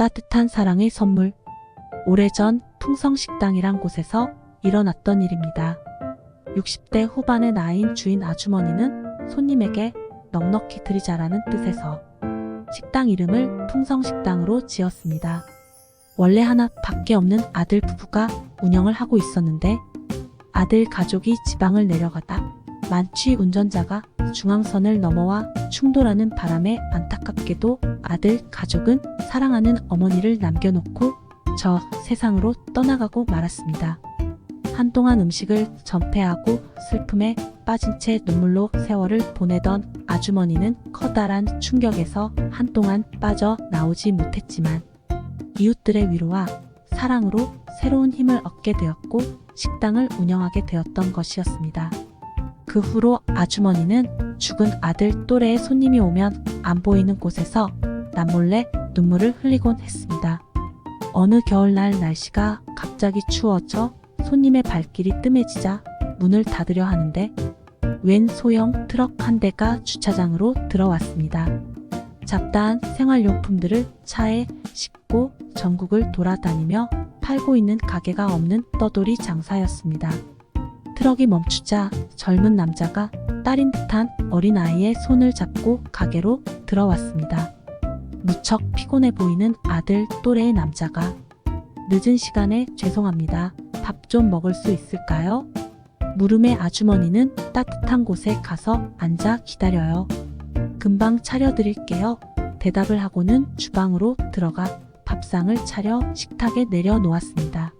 따뜻한 사랑의 선물. 오래전 풍성식당이란 곳에서 일어났던 일입니다. 60대 후반의 나이인 주인 아주머니는 손님에게 넉넉히 드리자라는 뜻에서 식당 이름을 풍성식당으로 지었습니다. 원래 하나밖에 없는 아들 부부가 운영을 하고 있었는데 아들 가족이 지방을 내려가다 만취 운전자가 중앙선을 넘어와 충돌하는 바람에 안타깝게도 아들 가족은 사랑하는 어머니를 남겨놓고 저 세상으로 떠나가고 말았습니다. 한동안 음식을 전폐하고 슬픔에 빠진 채 눈물로 세월을 보내던 아주머니는 커다란 충격에서 한동안 빠져 나오지 못했지만 이웃들의 위로와 사랑으로 새로운 힘을 얻게 되었고 식당을 운영하게 되었던 것이었습니다. 그 후로 아주머니는 죽은 아들 또래의 손님이 오면 안 보이는 곳에서 남몰래 눈물을 흘리곤 했습니다. 어느 겨울날 날씨가 갑자기 추워져 손님의 발길이 뜸해지자 문을 닫으려 하는데 웬 소형 트럭 한 대가 주차장으로 들어왔습니다. 잡다한 생활용품들을 차에 싣고 전국을 돌아다니며 팔고 있는 가게가 없는 떠돌이 장사였습니다. 트럭이 멈추자 젊은 남자가 딸인 듯한 어린아이의 손을 잡고 가게로 들어왔습니다. 무척 피곤해 보이는 아들 또래의 남자가 늦은 시간에 죄송합니다. 밥 좀 먹을 수 있을까요? 물음의 아주머니는 따뜻한 곳에 가서 앉아 기다려요. 금방 차려드릴게요. 대답을 하고는 주방으로 들어가 밥상을 차려 식탁에 내려놓았습니다.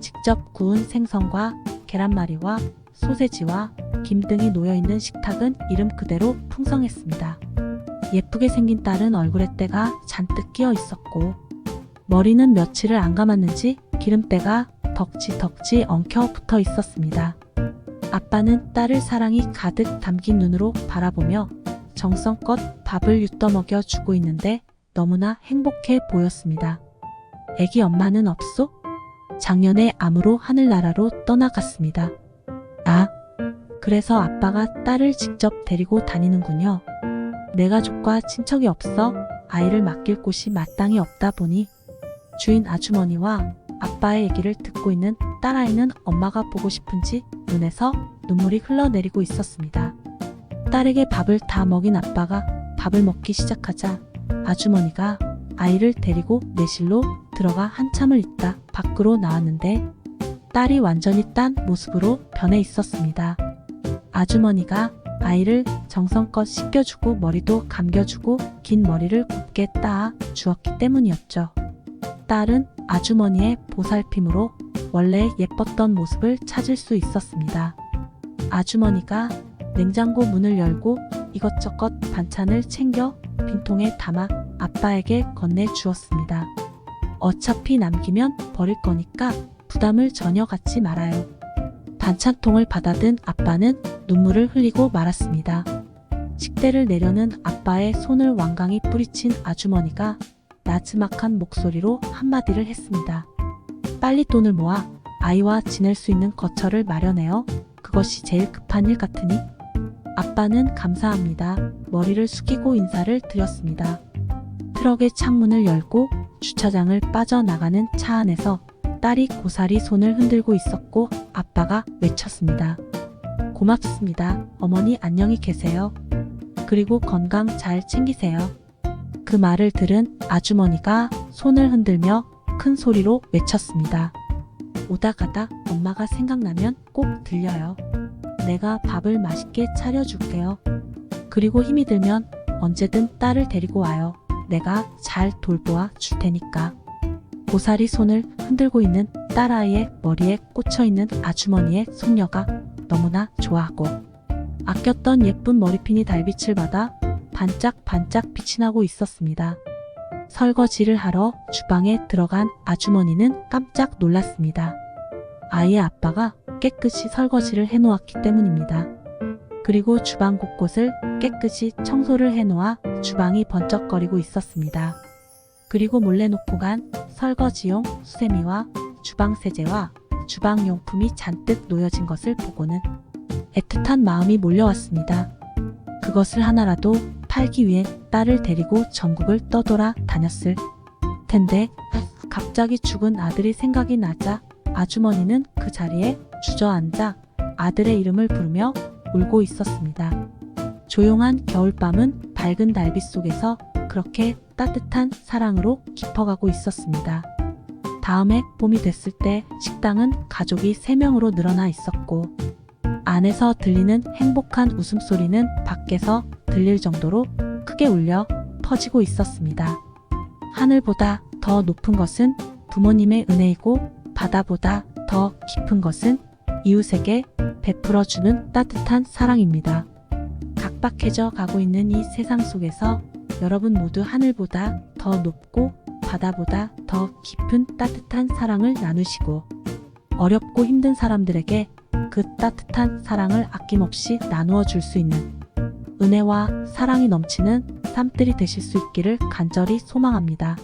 직접 구운 생선과 계란말이와 소세지와 김 등이 놓여있는 식탁은 이름 그대로 풍성했습니다. 예쁘게 생긴 딸은 얼굴에 때가 잔뜩 끼어 있었고 머리는 며칠을 안 감았는지 기름때가 덕지덕지 엉켜 붙어 있었습니다. 아빠는 딸을 사랑이 가득 담긴 눈으로 바라보며 정성껏 밥을 유떠먹여 주고 있는데 너무나 행복해 보였습니다. 애기 엄마는 없소? 작년에 암으로 하늘나라로 떠나갔습니다. 아, 그래서 아빠가 딸을 직접 데리고 다니는군요. 내 가족과 친척이 없어 아이를 맡길 곳이 마땅히 없다 보니 주인 아주머니와 아빠의 얘기를 듣고 있는 딸아이는 엄마가 보고 싶은지 눈에서 눈물이 흘러내리고 있었습니다. 딸에게 밥을 다 먹인 아빠가 밥을 먹기 시작하자 아주머니가 아이를 데리고 내실로 들어가 한참을 있다 밖으로 나왔는데 딸이 완전히 딴 모습으로 변해 있었습니다. 아주머니가 아이를 정성껏 씻겨주고 머리도 감겨주고 긴 머리를 곱게 따 주었기 때문이었죠. 딸은 아주머니의 보살핌으로 원래 예뻤던 모습을 찾을 수 있었습니다. 아주머니가 냉장고 문을 열고 이것저것 반찬을 챙겨 빈통에 담아 아빠에게 건네 주었습니다. 어차피 남기면 버릴 거니까 부담을 전혀 갖지 말아요. 반찬통을 받아든 아빠는 눈물을 흘리고 말았습니다. 식대를 내려는 아빠의 손을 완강히 뿌리친 아주머니가 나지막한 목소리로 한마디를 했습니다. 빨리 돈을 모아 아이와 지낼 수 있는 거처를 마련해요. 그것이 제일 급한 일 같으니. 아빠는 감사합니다. 머리를 숙이고 인사를 드렸습니다. 트럭의 창문을 열고 주차장을 빠져나가는 차 안에서 딸이 고사리 손을 흔들고 있었고 아빠가 외쳤습니다. 고맙습니다. 어머니 안녕히 계세요. 그리고 건강 잘 챙기세요. 그 말을 들은 아주머니가 손을 흔들며 큰 소리로 외쳤습니다. 오다 가다 엄마가 생각나면 꼭 들려요. 내가 밥을 맛있게 차려줄게요. 그리고 힘이 들면 언제든 딸을 데리고 와요. 내가 잘 돌보아 줄 테니까. 고사리 손을 흔들고 있는 딸아이의 머리에 꽂혀 있는 아주머니의 손녀가 너무나 좋아하고 아꼈던 예쁜 머리핀이 달빛을 받아 반짝반짝 빛이 나고 있었습니다. 설거지를 하러 주방에 들어간 아주머니는 깜짝 놀랐습니다. 아이의 아빠가 깨끗이 설거지를 해놓았기 때문입니다. 그리고 주방 곳곳을 깨끗이 청소를 해놓아 주방이 번쩍거리고 있었습니다. 그리고 몰래 놓고 간 설거지용 수세미와 주방 세제와 주방 용품이 잔뜩 놓여진 것을 보고는 애틋한 마음이 몰려왔습니다. 그것을 하나라도 팔기 위해 딸을 데리고 전국을 떠돌아 다녔을 텐데 갑자기 죽은 아들이 생각이 나자 아주머니는 그 자리에 주저앉아 아들의 이름을 부르며 울고 있었습니다. 조용한 겨울밤은 밝은 달빛 속에서 그렇게 따뜻한 사랑으로 깊어가고 있었습니다. 다음해 봄이 됐을 때 식당은 가족이 3명으로 늘어나 있었고 안에서 들리는 행복한 웃음소리는 밖에서 들릴 정도로 크게 울려 퍼지고 있었습니다. 하늘보다 더 높은 것은 부모님의 은혜이고 바다보다 더 깊은 것은 이웃에게 베풀어주는 따뜻한 사랑입니다. 각박해져 가고 있는 이 세상 속에서 여러분 모두 하늘보다 더 높고 바다보다 더 깊은 따뜻한 사랑을 나누시고 어렵고 힘든 사람들에게 그 따뜻한 사랑을 아낌없이 나누어 줄 수 있는 은혜와 사랑이 넘치는 삶들이 되실 수 있기를 간절히 소망합니다.